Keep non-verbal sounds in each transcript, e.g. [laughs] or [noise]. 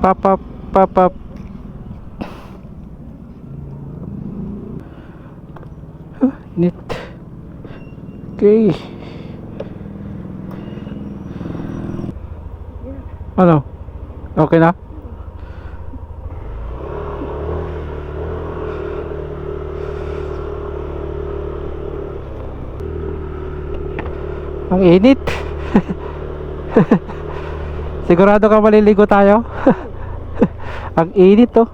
Pop up, pop up. Huh, Init. Okay. Ano? Okay na? Ang init. [laughs] Sigurado ka maliligo tayo? [laughs] Ang init oh.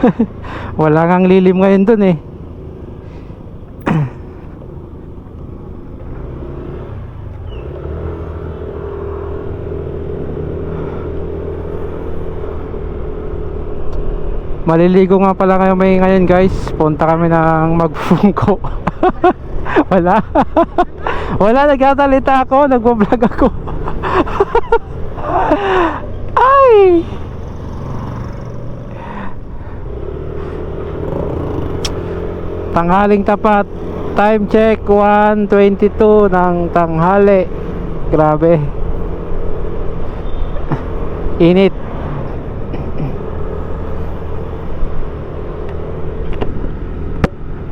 [laughs] Wala ngang lilim ngayon dun eh. [clears throat] Maliligo nga pala ngayon may ngayon guys. Punta kami ng magfungko. [laughs] Wala. Wala nagkatalita ako, nagbo-vlog ako. Ay! Tanghaling tapat. Time check 1.22 ng tanghali. Grabe. Init.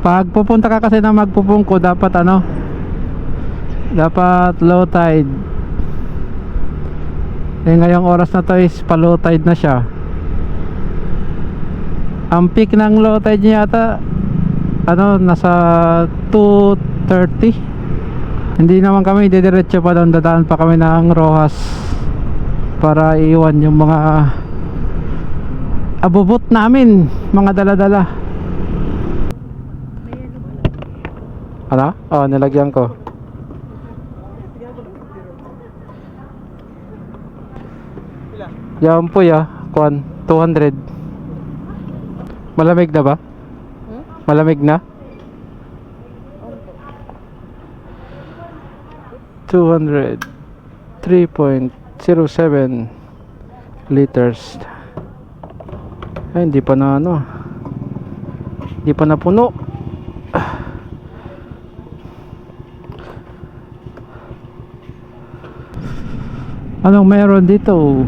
Pag pupunta ka kasi na magpupungko dapat ano dapat low tide. Eh ngayong oras na to is pa low tide na siya. Ang peak ng low tide niya yata ano nasa 2.30 hindi naman kami didiretso pa doon. Dadaan pa kami ng Rojas para iwan yung mga abubot namin mga dala-dala. Ano? Oh, nilagyan ko. Yan po ya, kuan 200. Malamig na ba? Malamig na? 200 3.07 liters. Ay, hindi pa na ano. Hindi pa napuno. Anong meron dito?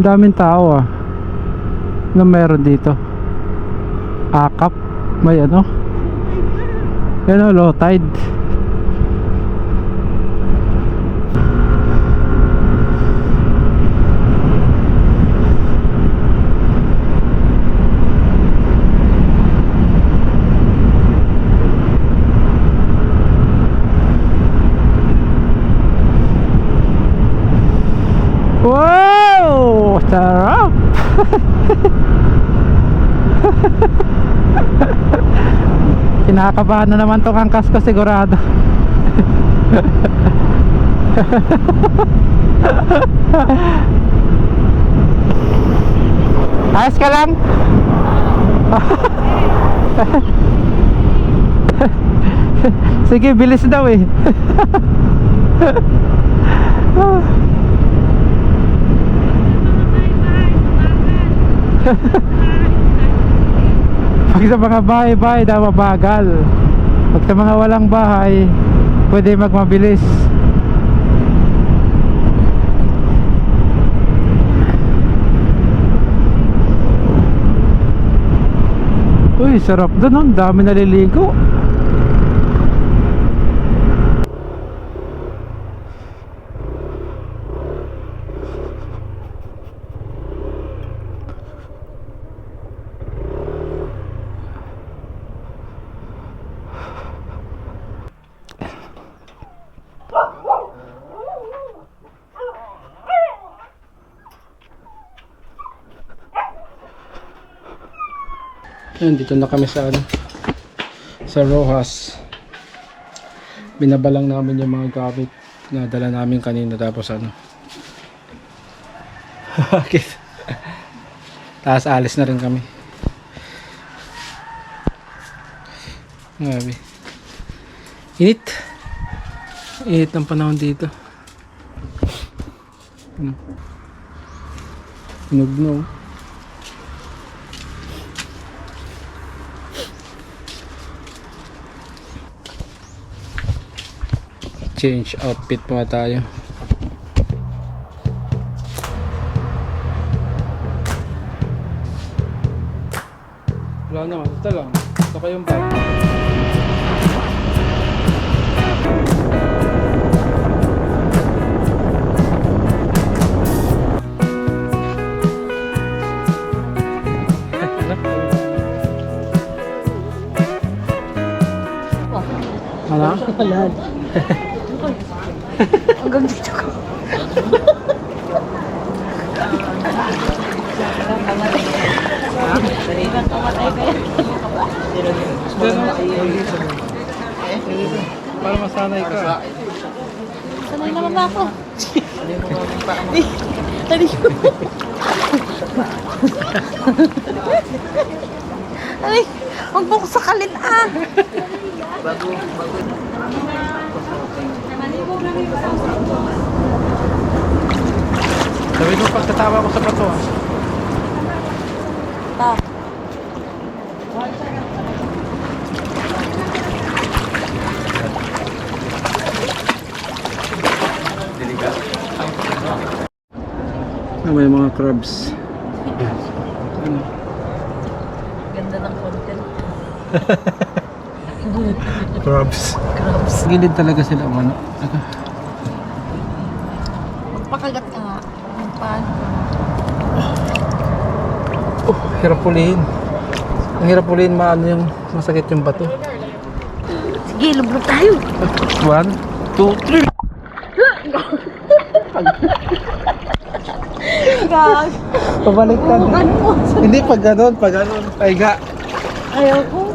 Ang daming tao ah. Anong meron dito? Akap? May ano? Yan o, low tide. Wow! Sarap! Kinakabahan na naman tong angkas ko sigurado. [laughs] Ayos ka lang? [laughs] Sige, bilis daw eh. [laughs] Pag sa mga bahay-bahay daw mabagal. Pag sa mga walang bahay, pwede magmabilis. Uy, sarap doon. Ang dami naliligo. Ayun, dito na kami sa ano, sa Rojas. Binabalang namin yung mga gamit na dala namin kanina tapos ano. [laughs] Tapos alis na rin kami. Grabe. Init. Init ng panahon dito. Ano? Hinog na oh. Mag-change outfit muna tayo. Wala naman, ito lang. Ito kayong bag. Ano? Malad. [laughs] Hanggang dito ko. Para masanay ka. Sanay naman ba ako? Tali ko. Ay, huwag mo ko sakalin ah. Sabi mo pagkatawa ko sa bato ah. Ta. Ah, may mga crabs. Ano? Ganda ng content. [laughs] [laughs] Crabs. Crabs. Gilid talaga sila ano. Magpakagat ka nga. Paano? Oh, hirap pulihin. Ang hirap pulihin maano yung masakit yung bato. Sige, lublog tayo. One, two, three. Gag. Pabalik ka. Bukan mo. Hindi pag ganun, pag ganun. Ay ga. Ayaw ko.